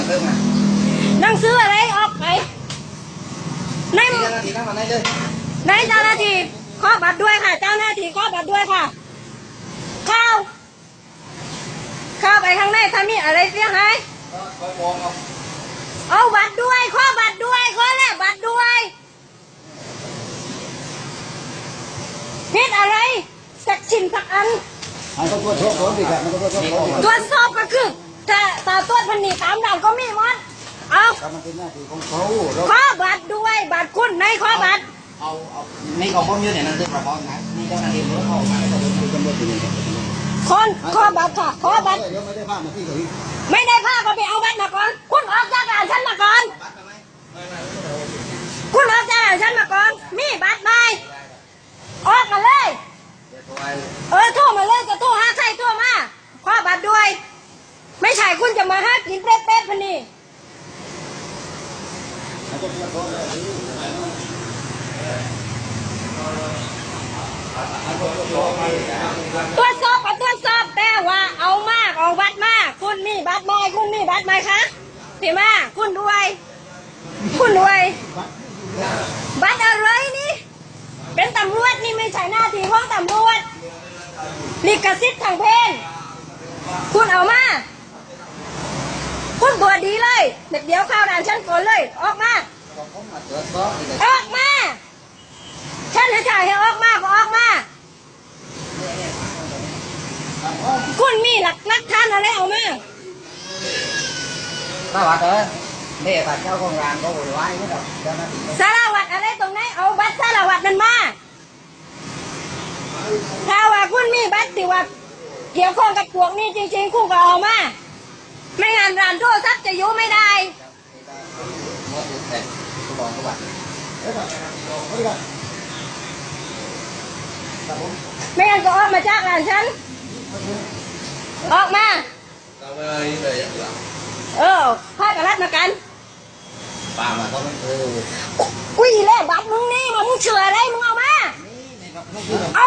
นังสือมาหนังสืออะไรออกไปในที่เจ้าหน้าที่นั่งมาได้เลยในเจ้าหน้าที่ข้อบัตรด้วยค่ะ เจ้าหน้าที่ข้อบัตรด้วยค่ะ เข้า เข้าไปข้างในถ้ามีอะไรเสียหายก็คอยมองเอาเอาบัตรด้วยข้อบัตรด้วยข้อแรกบัตรด้วยผิดอะไรสักชิ้นสักอัน มันก็ตรวจสอบของดีครับมันก็ตรวจสอบของตรวจสอบก็คือ ถ้าตาตรวจพันนีตามด่านก็มีหมดเอาถ้ามันเป็นหน้าที่ของเขาเราข้อบัตรด้วยบัตรคุณในข้อบัตรเอาเอานี่ของผมอยู่ในหนังสือประกอบนะนี่เจ้าหน้าที่รู้เข้ามาแล้วก็ดูตำรวจอยู่นี่ครับคนข้อบัตรค่ะข้อบัตรเดี๋ยวไม่ได้พามาที่เขาอีกไม่ได้ผ้าก็ไปเอาบัตรมาก่อน คุณออกจากด่านฉันมาก่อน คุณออกจากด่านฉันมาก่อน มีบัตรไหมออกมาเลย เดี๋ยวตัวไอ้ เออโทรมาเลยจะโทรหาใครโทรมาข้อบัตรด้วย ไม่ใช่คุณจะมาหากินเป๊ะๆพันนี่มันก็ตรวจสอบเลยตรวจสอบก็ตรวจสอบแต่ว่าเอามากเอาบัตรมากคุณมีบัตรไหมคุณมีบัตรไหมคะพี่มาคุณด้วย คุณด้วย บัตรอะไรนี่ เป็นตำรวจนี่ไม่ใช่หน้าที่ของตำรวจลิขสิทธิ์ทางเพลงคุณเอามา คุณตัวดีเลยเด็กเดี๋ยวเข้าวด่านฉันก่อนเลย ออกมาของผมมาตรวจสอบนี่เลยออกมา ฉันให้ถ่ายให้ออกมาก็ออกมา คุณมีหลักหลักฐานอะไรเอามาถ้าว่าเออเด็กกับเจ้าของร้านก็โวยวายนี่ดอกเจ้าหน้าที่สารวัตรอะไรตรงไหนเอาบัตรสารวัตรนั้นมาถ้าว่าคุณมีบัตรที่ว่าเกี่ยวข้องกับพวกนี้จริงๆ คุณก็เอามาไม่งั้น ร้านโทรศัพท์จะอยู่ไม่ได้หมดแต่ตัวบอกเขาว่าเฮ้ยครับเฮ้ยครับครับผมไม่งั้นก็ออกมาจากร้านฉัน ออกมา เออพากันรัดมากัน ป้ามาเขาไม่เอออุ้ยแล้วบัตรมึงนี่มึงเชื่ออะไรมึงเอามา เอา